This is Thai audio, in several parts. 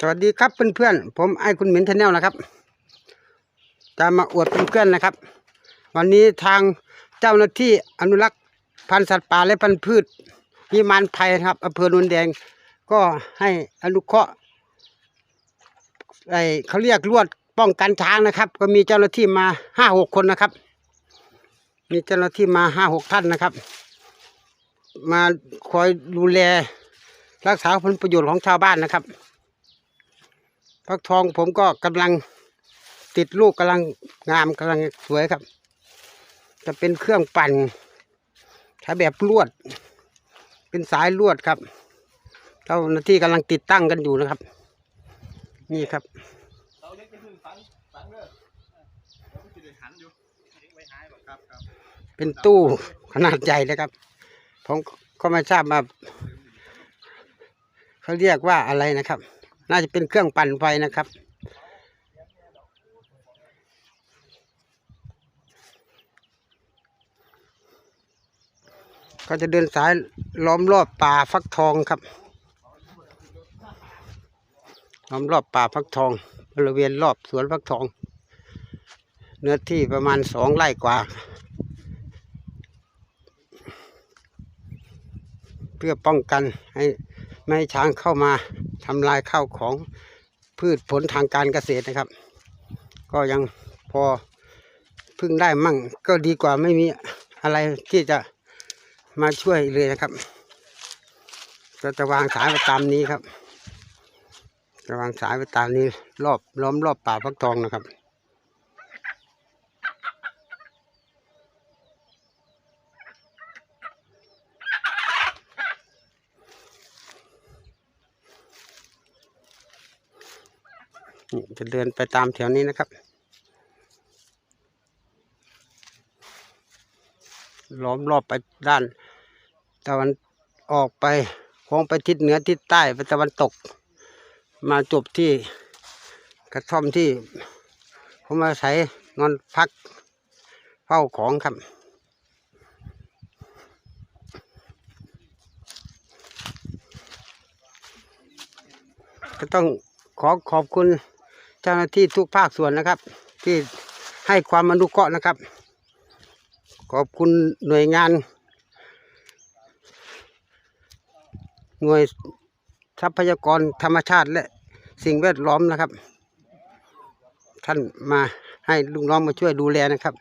สวัสดีครับเพื่อนๆ ผมไอ้คุณหมินชาแนลนะครับ จะมาอวดเพื่อนๆนะครับ วันนี้ทางเจ้าหน้าที่อนุรักษ์พันธุ์สัตว์ป่าและพันธุ์พืชวิมานภัยครับอำเภอโนนแดง ก็ให้อนุเคราะห์ไอเขาเรียกลวดป้องกันช้างนะครับ ก็มีเจ้าหน้าที่มาห้าหกคนนะครับ มีเจ้าหน้าที่มาห้าหกท่านนะครับ มาคอยดูแลรักษาผลประโยชน์ของชาวบ้านนะครับ ฟักทองผมก็กำลังติดลูกกำลังงามกำลังสวยครับ จะเป็นเครื่องปั่นใช้แบบลวด เป็นสายลวดครับเจ้าหน้าที่กำลังติดตั้งกันอยู่นะครับ นี่ครับเราเล็กจะขึ้นฟังฟังเด้อเราก็จะได้หันอยู่ไว้หายบ่ครับครับเป็นตู้ขนาดใหญ่เลยครับ ผมก็ไม่ทราบว่าเขาเรียกว่าอะไรนะครับ น่าจะเป็นเครื่องปั่นไฟนะครับ ก็จะเดินสายล้อมรอบป่าฟักทองครับ ล้อมรอบป่าฟักทอง บริเวณรอบสวนฟักทอง เนื้อที่ประมาณสองไร่กว่า เพื่อป้องกันให้ไม่ให้ช้างเข้ามา ทำลายข้าวของพืชผลทางการเกษตรนะครับ ก็ยังพอพึ่งได้มั่งก็ดีกว่าไม่มีอะไรที่จะมาช่วยเลยนะครับ ก็จะวางสายไปตามนี้ครับ จะวางสายไปตามนี้ รอบล้อมรอบป่าพักทองนะครับ นี่จะเดินไปตามแถวนี้นะครับ ล้อมรอบไปด้าน ตะวันออกไปโค้งไปทิศเหนือทิศใต้ไปตะวันตก มาจบที่กระท่อมที่ ผมอาศัยนอนพักเฝ้าของครับก็ต้องขอขอบคุณ เจ้าหน้าที่ทุกภาคส่วนนะครับ ที่ให้ความอนุเคราะห์นะครับ ขอบคุณหน่วยงาน หน่วยทรัพยากรธรรมชาติและสิ่งแวดล้อมนะครับ ท่านมาให้ลูกน้องมาช่วยดูแลนะครับ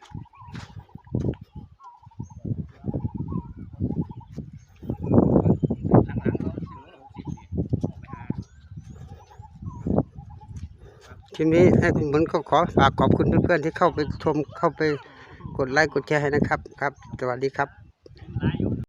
ทีนี้ให้คุณผลก็ขอฝากขอบคุณเพื่อนๆที่เข้าไปชมเข้าไปกดไลค์กดแชร์ให้นะครับครับ สวัสดีครับ